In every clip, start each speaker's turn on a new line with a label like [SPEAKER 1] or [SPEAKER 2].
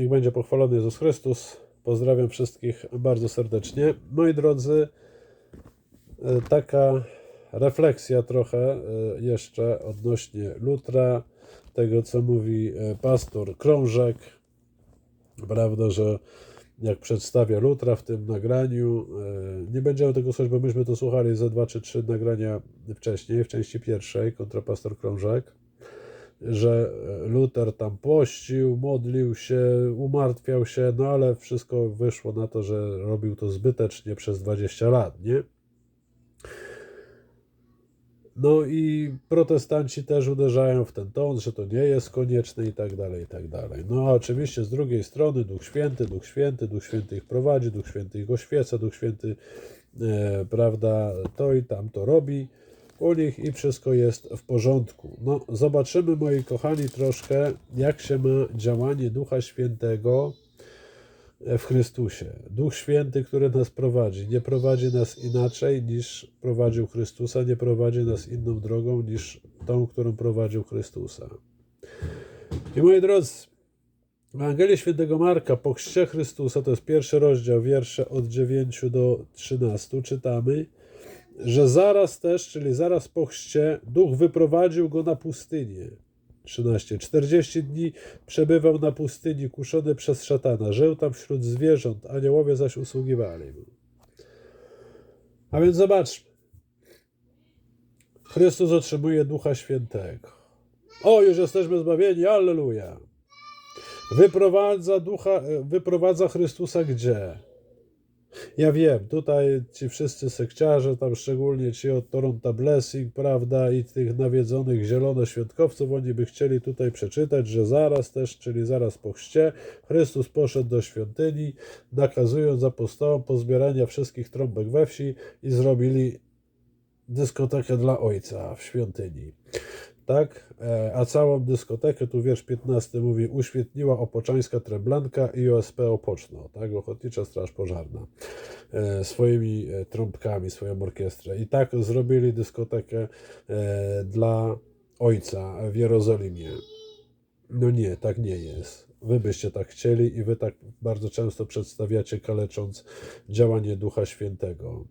[SPEAKER 1] Niech będzie pochwalony Jezus Chrystus. Pozdrawiam wszystkich bardzo serdecznie. Moi drodzy, e, taka refleksja trochę e, jeszcze odnośnie Lutra, tego co mówi e, pastor Krążek, prawda, że jak przedstawia Lutra w tym nagraniu, nie będziemy tego słuchać, bo myśmy to słuchali ze dwa czy trzy nagrania wcześniej, w części pierwszej, kontra pastor Krążek, że Luter tam pościł, modlił się, umartwiał się, no ale wszystko wyszło na to, że robił to zbytecznie przez 20 lat, nie? No i protestanci też uderzają w ten ton, że to nie jest konieczne i tak dalej, i tak dalej. No a oczywiście z drugiej strony Duch Święty, Duch Święty, Duch Święty ich prowadzi, Duch Święty ich oświeca, Duch Święty, e, prawda, to i tam to robi u nich i wszystko jest w porządku. No zobaczymy, moi kochani, troszkę jak się ma działanie Ducha Świętego w Chrystusie. Duch Święty, który nas prowadzi, nie prowadzi nas inaczej niż prowadził Chrystusa, nie prowadzi nas inną drogą niż tą, którą prowadził Chrystusa. I moi drodzy, Ewangelii Świętego Marka po chrzcie Chrystusa, to jest pierwszy rozdział, wiersze od 9 do 13, czytamy, że zaraz też, czyli zaraz po chrzcie, Duch wyprowadził go na pustynię. 13. 40 dni przebywał na pustyni, kuszony przez szatana. Żył tam wśród zwierząt, aniołowie zaś usługiwali mu. A więc zobaczmy. Chrystus otrzymuje Ducha Świętego. O, już jesteśmy zbawieni, alleluja. Wyprowadza ducha, wyprowadza Chrystusa gdzie? Ja wiem, tutaj ci wszyscy sekciarze, tam szczególnie ci od Toronto Blessing, prawda, i tych nawiedzonych zielonoświątkowców, oni by chcieli tutaj przeczytać, że zaraz też, czyli zaraz po chrzcie, Chrystus poszedł do świątyni, nakazując apostołom pozbierania wszystkich trąbek we wsi i zrobili dyskotekę dla Ojca w świątyni. Tak? E, A całą dyskotekę, tu wiersz 15 mówi, uświetniła Opoczańska Treblanka i OSP Opoczno, tak? Ochotnicza Straż Pożarna, e, swoimi e, trąbkami, swoją orkiestrę. I tak zrobili dyskotekę dla Ojca w Jerozolimie. No nie, tak nie jest. Wy byście tak chcieli i wy tak bardzo często przedstawiacie, kalecząc działanie Ducha Świętego.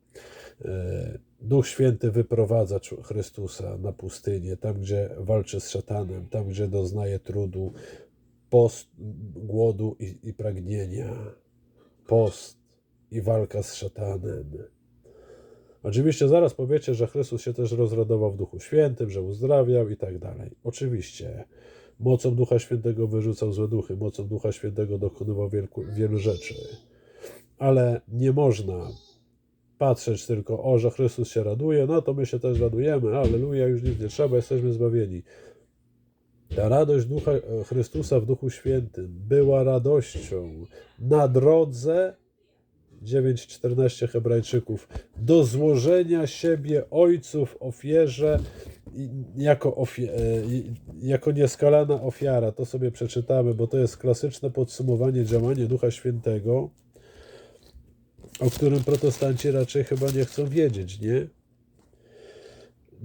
[SPEAKER 1] Duch Święty wyprowadza Chrystusa na pustynię, tam gdzie walczy z szatanem, tam gdzie doznaje trudu, post, głodu i, i pragnienia, post i walka z szatanem. Oczywiście zaraz powiecie, że Chrystus się też rozradował w Duchu Świętym, że uzdrawiał i tak dalej. Oczywiście. Mocą Ducha Świętego wyrzucał złe duchy, mocą Ducha Świętego dokonywał wielu rzeczy. Ale nie można patrzeć tylko, o, że Chrystus się raduje, no to my się też radujemy, aleluja, już nic nie trzeba, jesteśmy zbawieni. Ta radość Ducha e, Chrystusa w Duchu Świętym była radością na drodze 9:14 Hebrajczyków do złożenia siebie ojców ofierze jako, ofie, e, jako nieskalana ofiara. To sobie przeczytamy, bo to jest klasyczne podsumowanie działania Ducha Świętego, o którym protestanci raczej chyba nie chcą wiedzieć, nie?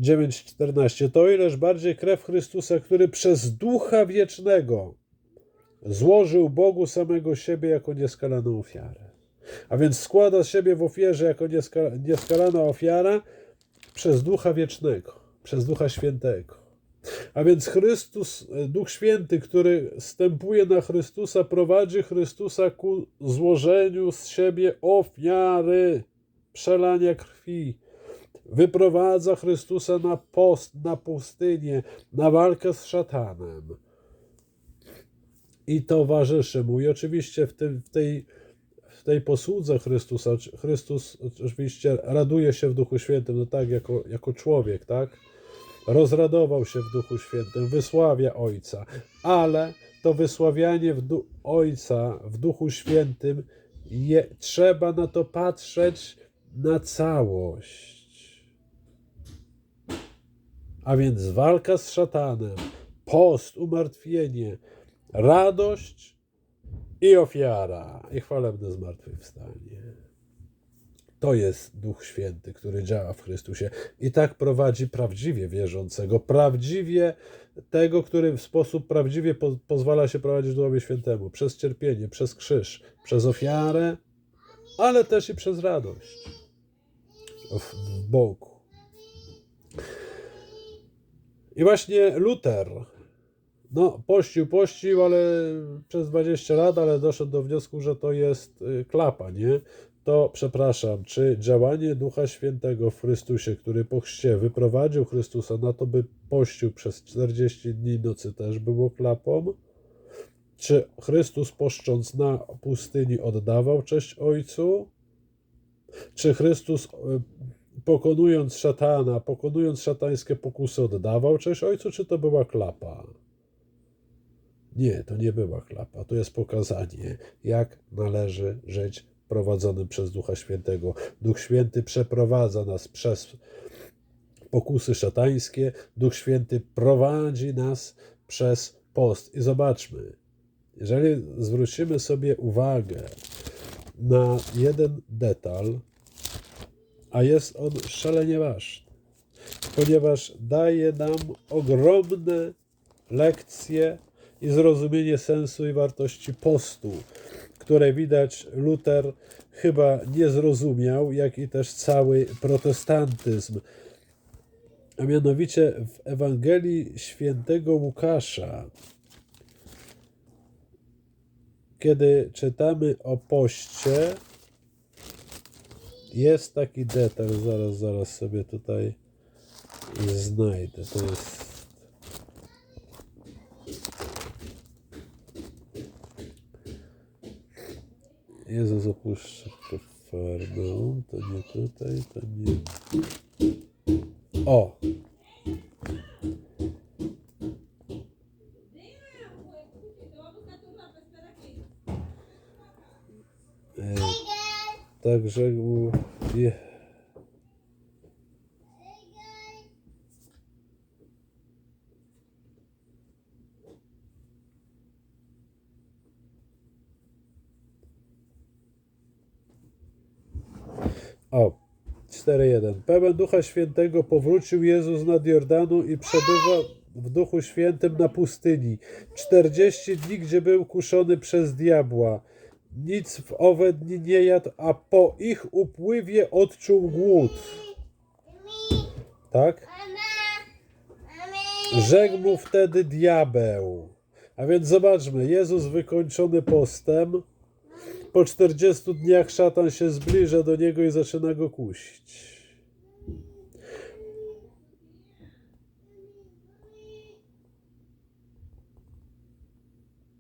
[SPEAKER 1] 9:14 To ileż bardziej krew Chrystusa, który przez Ducha Wiecznego złożył Bogu samego siebie jako nieskalaną ofiarę. A więc składa siebie w ofierze jako nieska- nieskalana ofiara przez Ducha Wiecznego, przez Ducha Świętego. A więc Chrystus, e, Duch Święty, który stępuje na Chrystusa, prowadzi Chrystusa ku złożeniu z siebie ofiary, przelania krwi. Wyprowadza Chrystusa na post, na pustynię, na walkę z szatanem. I towarzyszy mu. I oczywiście w, tym, w tej tej posłudze Chrystusa, Chrystus oczywiście raduje się w Duchu Świętym, no tak, jako, jako człowiek, tak? Rozradował się w Duchu Świętym, wysławia Ojca, ale to wysławianie w du- Ojca w Duchu Świętym je, trzeba na to patrzeć na całość. A więc walka z szatanem, post, umartwienie, radość i ofiara, i chwalebne zmartwychwstanie. To jest Duch Święty, który działa w Chrystusie i tak prowadzi prawdziwie wierzącego, prawdziwie tego, który w sposób prawdziwie po, pozwala się prowadzić Duchowi Świętemu, przez cierpienie, przez krzyż, przez ofiarę, ale też i przez radość w, w Bogu. I właśnie Luter, no pościł, pościł, ale przez 20 lat, ale doszedł do wniosku, że to jest y, klapa, nie? To przepraszam, czy działanie Ducha Świętego w Chrystusie, który po chrzcie wyprowadził Chrystusa na to, by pościł przez 40 dni nocy też było klapą? Czy Chrystus poszcząc na pustyni oddawał cześć Ojcu? Czy Chrystus y, pokonując szatana, pokonując szatańskie pokusy, oddawał cześć Ojcu, czy to była klapa? Nie, to nie była klapa. To jest pokazanie, jak należy żyć prowadzonym przez Ducha Świętego. Duch Święty przeprowadza nas przez pokusy szatańskie. Duch Święty prowadzi nas przez post. I zobaczmy, jeżeli zwrócimy sobie uwagę na jeden detal, a jest on szalenie ważny, ponieważ daje nam ogromne lekcje i zrozumienie sensu i wartości postu, które widać Luter chyba nie zrozumiał, jak i też cały protestantyzm. A mianowicie w Ewangelii świętego Łukasza, kiedy czytamy o poście, jest taki detal, zaraz, zaraz sobie tutaj znajdę. To jest Jezus opuszcza Kafarnaum, to nie tutaj, to nie... O! Także u- je, O, 4.1. Pełen Ducha Świętego powrócił Jezus nad Jordanu i przebywa w Duchu Świętym na pustyni. 40 dni, gdzie był kuszony przez diabła. Nic w owe dni nie jadł, a po ich upływie odczuł głód. Tak? Rzekł mu wtedy diabeł. A więc zobaczmy, Jezus wykończony postem, po 40 dniach szatan się zbliża do niego i zaczyna go kusić.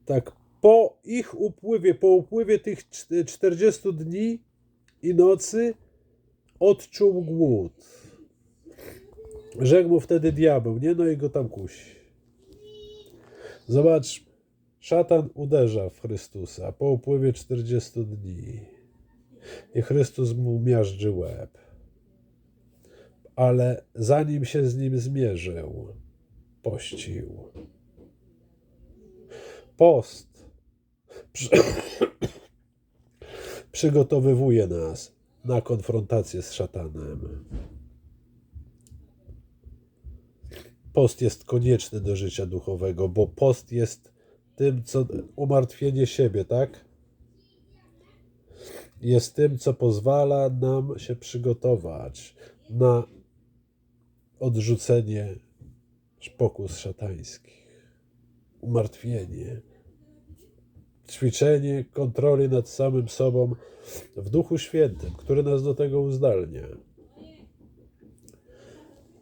[SPEAKER 1] Tak, po ich upływie, po upływie tych cz- 40 dni i nocy odczuł głód. Rzekł mu wtedy diabeł, nie no i go tam kusi. Zobacz, szatan uderza w Chrystusa po upływie 40 dni i Chrystus mu miażdży łeb. Ale zanim się z nim zmierzył, pościł. Post przy... przygotowywuje nas na konfrontację z szatanem. Post jest konieczny do życia duchowego, bo post jest tym, co umartwienie siebie, tak? Jest tym, co pozwala nam się przygotować na odrzucenie pokus szatańskich, umartwienie, ćwiczenie kontroli nad samym sobą w Duchu Świętym, który nas do tego uzdalnia.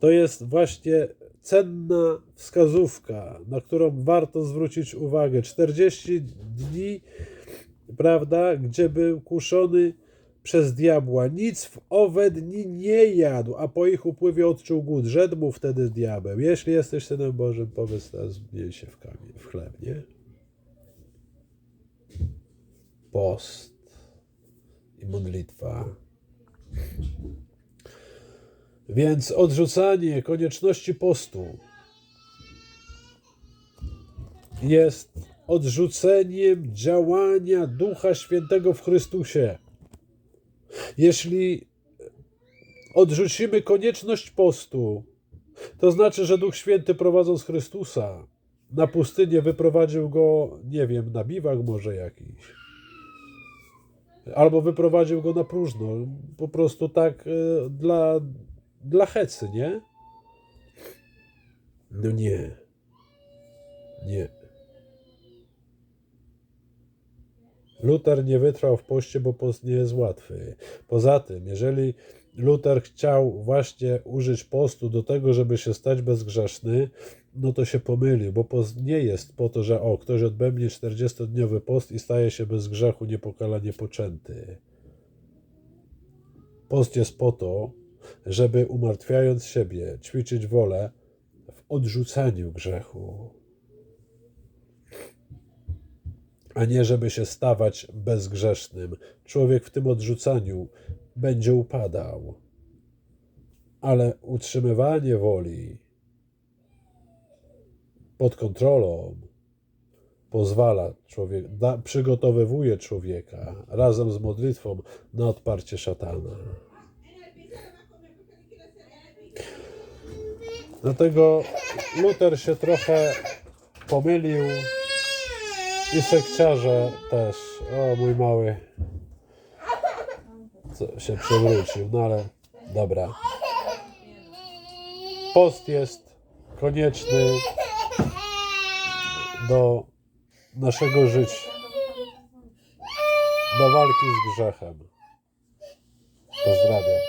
[SPEAKER 1] To jest właśnie cenna wskazówka, na którą warto zwrócić uwagę. 40 dni, prawda, gdzie był kuszony przez diabła. Nic w owe dni nie jadł, a po ich upływie odczuł głód. Rzekł mu wtedy diabeł, jeśli jesteś Synem Bożym, powiedz teraz, miej się w, kamień, w chleb, nie? Post i modlitwa. Więc odrzucanie konieczności postu jest odrzuceniem działania Ducha Świętego w Chrystusie. Jeśli odrzucimy konieczność postu, to znaczy, że Duch Święty prowadząc Chrystusa na pustynię wyprowadził go, nie wiem, na biwak może jakiś. Albo wyprowadził go na próżno. Po prostu tak e, dla, dla hecy, nie? No nie. Nie. Luter nie wytrwał w poście, bo post nie jest łatwy. Poza tym, jeżeli Luter chciał właśnie użyć postu do tego, żeby się stać bezgrzeszny, no to się pomylił, bo post nie jest po to, że o, ktoś odbędzie 40-dniowy post i staje się bez grzechu niepokalanie poczęty. Post jest po to, żeby umartwiając siebie, ćwiczyć wolę w odrzucaniu grzechu, a nie żeby się stawać bezgrzesznym. Człowiek w tym odrzucaniu będzie upadał, ale utrzymywanie woli pod kontrolą pozwala człowiek, przygotowywuje człowieka razem z modlitwą na odparcie szatana. Dlatego Luter się trochę pomylił i sekciarze też. O, mój mały co się przewrócił, no ale dobra. Post jest konieczny do naszego życia, do walki z grzechem. Pozdrawiam.